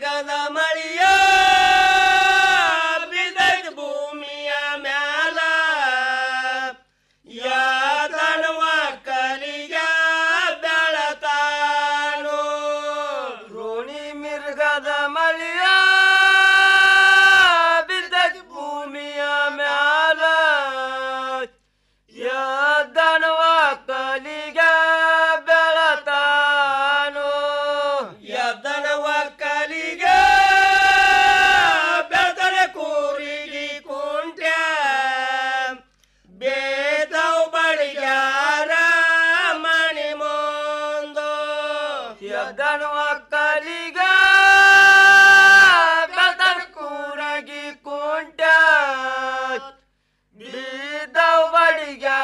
ತಿರ್ಗದ ಮಳಿಯ ಬಿದೈತ್ ಭೂಮಿಯ ಮ್ಯಾಲ. ಯಾತನವ ಕಲಿಯ ಬೆಳತಾನು. ರೋಣಿ ಮಿರ್ಗದ ಮಳಿಯ dirty, guys.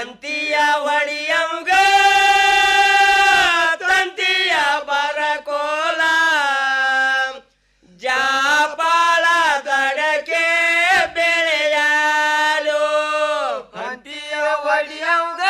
ತಂತಿಯ ಒಳಿಯಂಗ ತಂತಿಯ ಬರಕೋಲ. ಜಾಪಾಳ ದಡಕೆ ಬೆಳೆಯಲು. ತಂತಿಯ ಒಳಿಯಂಗ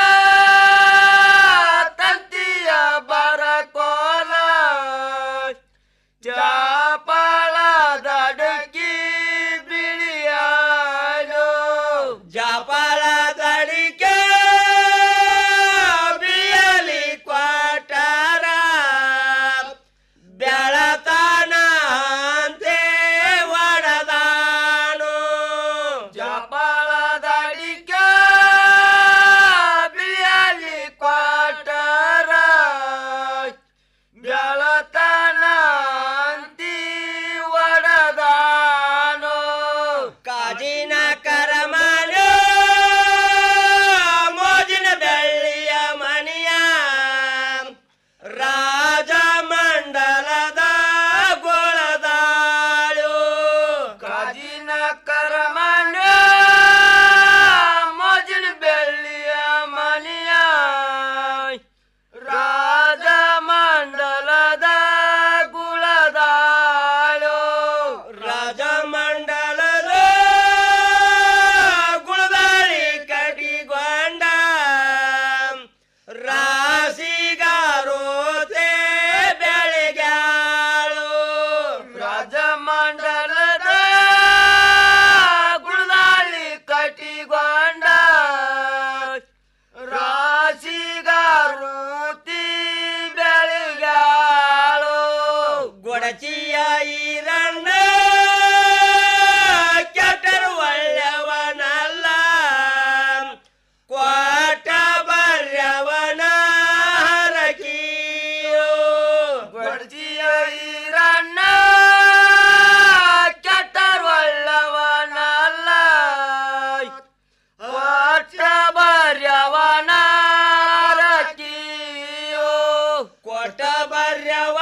ಕಾರ್ಯವ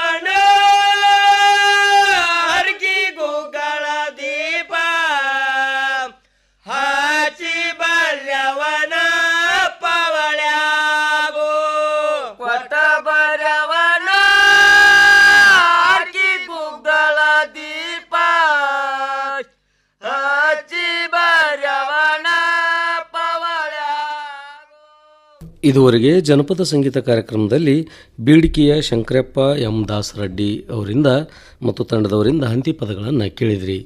ಇದುವರೆಗೆ ಜನಪದ ಸಂಗೀತ ಕಾರ್ಯಕ್ರಮದಲ್ಲಿ ಬೀಡಿಕೆಯ ಶಂಕರಪ್ಪ ಎಂ ದಾಸ್ ರೆಡ್ಡಿ ಅವರಿಂದ ಮತ್ತು ತಂಡದವರಿಂದ ಹಂತಿ ಪದಗಳನ್ನು ಕೇಳಿದ್ರಿ.